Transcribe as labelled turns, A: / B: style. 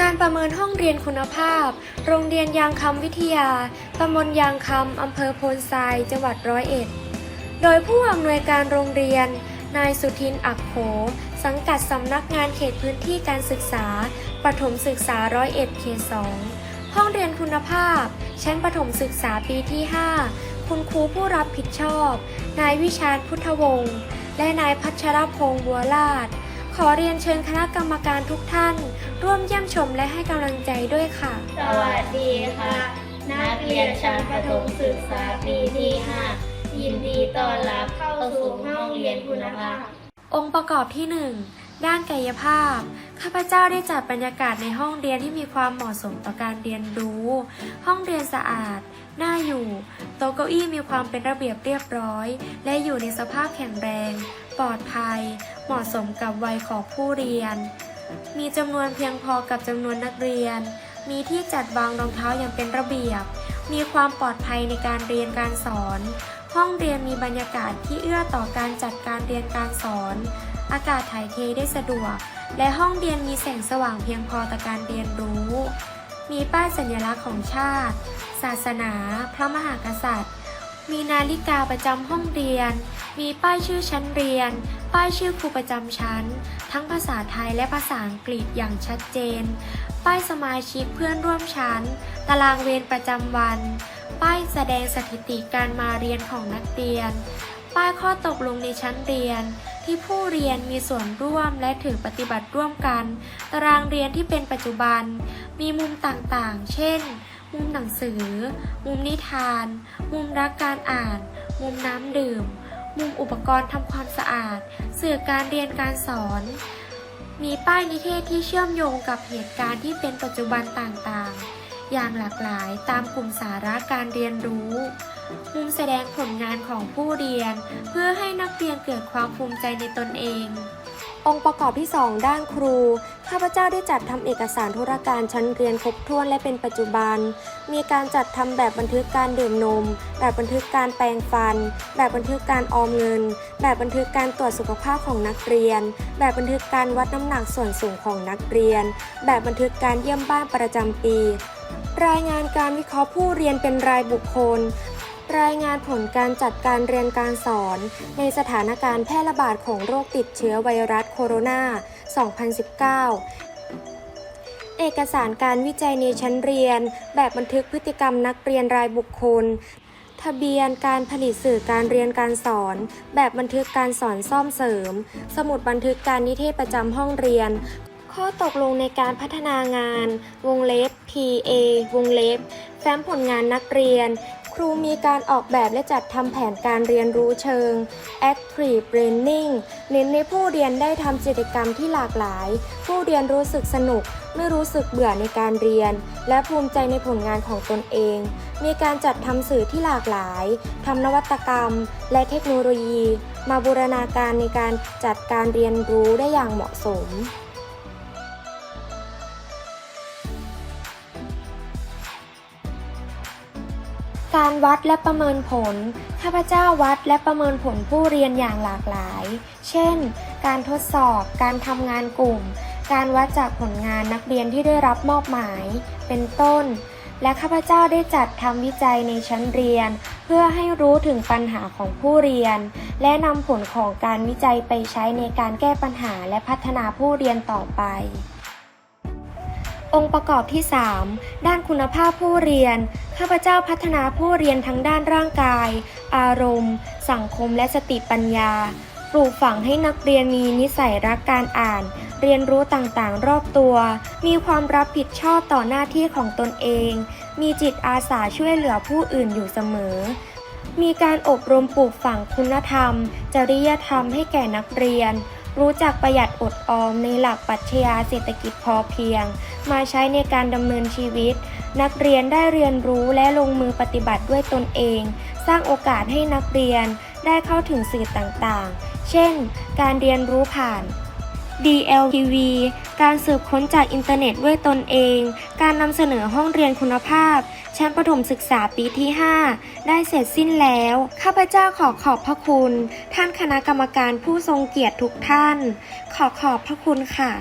A: การประเมินห้องเรียนคุณภาพ โรงเรียนยางคำวิทยา ตำบลยางคำ อำเภอโพนทราย จังหวัดร้อยเอ็ด โดยผู้อำนวยการโรงเรียน นายสุทินอักโข สังกัดสำนักงานเขตพื้นที่การศึกษา ประถมศึกษาร้อยเอ็ดเขตสองห้องเรียนคุณภาพ ชั้นประถมศึกษาปีที่ 5 คุณครูผู้รับผิดชอบ นายวิชาญพุทธวงศ์ และนายพัชรพงศ์บัวลาด ขอเรียนเชิญคณะกรรมการทุกท่าน ร่วมเยี่ยมชมและให้กำลังใจด้วยค่ะ
B: สวัสดีค่ะ นักเรียนชั้นประถมศึกษาปีที่ 5 ยินดีต้อนรับเข้าสู่ห้องเรียนคุณภาพ
A: องค์ประกอบที่ 1 ด้านกายภาพ ข้าพเจ้าได้จัดบรรยากาศในห้องเรียนที่มีความเหมาะสมต่อการเรียนรู้ ห้องเรียนสะอาด น่าอยู่ โต๊ะเก้าอี้มีความเป็นระเบียบเรียบร้อย และอยู่ในสภาพแข็งแรง ปลอดภัย เหมาะสมกับวัยของผู้เรียน มีจำนวนเพียงพอกับจำนวนนักเรียน มีที่จัดวางรองเท้าอย่างเป็นระเบียบ มีความปลอดภัยในการเรียนการสอน ห้องเรียนมีบรรยากาศที่เอื้อต่อการจัดการเรียนการสอน อากาศถ่ายเทได้สะดวก และห้องเรียนมีแสงสว่างเพียงพอต่อการเรียนรู้ มีป้ายสัญลักษณ์ของชาติ ศาสนา พระมหากษัตริย์มีนาฬิกาประจำห้องเรียน มีป้ายชื่อชั้นเรียน ป้ายชื่อครูประจำชั้น ทั้งภาษาไทยและภาษาอังกฤษอย่างชัดเจน ป้ายสมาชิกเพื่อนร่วมชั้น ตารางเวรประจำวัน ป้ายแสดงสถิติการมาเรียนของนักเรียน ป้ายข้อตกลงในชั้นเรียน ที่ผู้เรียนมีส่วนร่วมและถือปฏิบัติร่วมกัน ตารางเรียนที่เป็นปัจจุบัน มีมุมต่างๆ เช่น มุมหนังสือ มุมนิทาน มุมรักการอ่าน มุมน้ำดื่ม มุมอุปกรณ์ทำความสะอาด สื่อการเรียนการสอน มีป้ายนิเทศที่เชื่อมโยงกับเหตุการณ์ที่เป็นปัจจุบันต่างๆ อย่างหลากหลายตามกลุ่มสาระการเรียนรู้ มุมแสดงผลงานของผู้เรียน เพื่อให้นักเรียนเกิดความภูมิใจในตนเอง องค์ประกอบที่ 2 ด้านครู ข้าพเจ้าได้จัดทำเอกสารธุรการชั้นเรียนครบถ้วนและเป็นปัจจุบัน มีการจัดทำแบบบันทึกการดื่มนม แบบบันทึกการแปรงฟัน แบบบันทึกการออมเงิน แบบบันทึกการตรวจสุขภาพของนักเรียน แบบบันทึกการวัดน้ำหนักส่วนสูงของนักเรียน แบบบันทึกการเยี่ยมบ้านประจำปี รายงานการวิเคราะห์ผู้เรียนเป็นรายบุคคล รายงานผลการจัดการเรียนการสอน ในสถานการณ์แพร่ระบาดของโรคติดเชื้อไวรัสโคโรนา 2019เอกสารการวิจัยในชั้นเรียน แบบบันทึกพฤติกรรมนักเรียนรายบุคคล ทะเบียนการผลิตสื่อการเรียนการสอน แบบบันทึกการสอนซ่อมเสริม สมุดบันทึกการนิเทศประจำห้องเรียน ข้อตกลงในการพัฒนางาน วงเล็บ PA วงเล็บ แฟ้มผลงานนักเรียน ครูมีการออกแบบและจัดทำแผนการเรียนรู้เชิง Active Learning เน้นในผู้เรียนได้ทำกิจกรรมที่หลากหลาย ผู้เรียนรู้สึกสนุก ไม่รู้สึกเบื่อในการเรียน และภูมิใจในผลงานของตนเอง มีการจัดทำสื่อที่หลากหลายทำนวัตกรรม และเทคโนโลยี มาบูรณาการในการจัดการเรียนรู้ได้อย่างเหมาะสม การวัดและประเมินผล ข้าพเจ้าวัดและประเมินผลผู้เรียนอย่างหลากหลาย เช่น การทดสอบ การทำงานกลุ่ม การวัดจากผลงานนักเรียนที่ได้รับมอบหมาย เป็นต้น และข้าพเจ้าได้จัดทำวิจัยในชั้นเรียน เพื่อให้รู้ถึงปัญหาของผู้เรียน และนำผลของการวิจัยไปใช้ในการแก้ปัญหาและพัฒนาผู้เรียนต่อไป องค์ประกอบที่ 3 ด้านคุณภาพผู้เรียน ข้าพเจ้าพัฒนาผู้เรียนทั้งด้านร่างกาย อารมณ์ สังคมและสติปัญญา ปลูกฝังให้นักเรียนมีนิสัยรักการอ่าน เรียนรู้ต่างๆ รอบตัว มีความรับผิดชอบต่อหน้าที่ของตนเอง มีจิตอาสาช่วยเหลือผู้อื่นอยู่เสมอ มีการอบรมปลูกฝังคุณธรรม จริยธรรมให้แก่นักเรียน รู้จักประหยัดอดออมในหลักปรัชญาเศรษฐกิจพอเพียง มาใช้ในการดำเนินชีวิต นักเรียนได้เรียนรู้และลงมือปฏิบัติด้วยตนเอง สร้างโอกาสให้นักเรียนได้เข้าถึงสื่อต่างๆ เช่น การเรียนรู้ผ่าน DLTV การสืบค้นจากอินเทอร์เน็ตด้วยตนเอง การนำเสนอห้องเรียนคุณภาพ ชั้นประถมศึกษาปีที่ 5 ได้เสร็จสิ้นแล้ว ข้าพเจ้าขอขอบพระคุณ ท่านคณะกรรมการผู้ทรงเกียรติทุกท่าน ขอขอบพระคุณค่ะ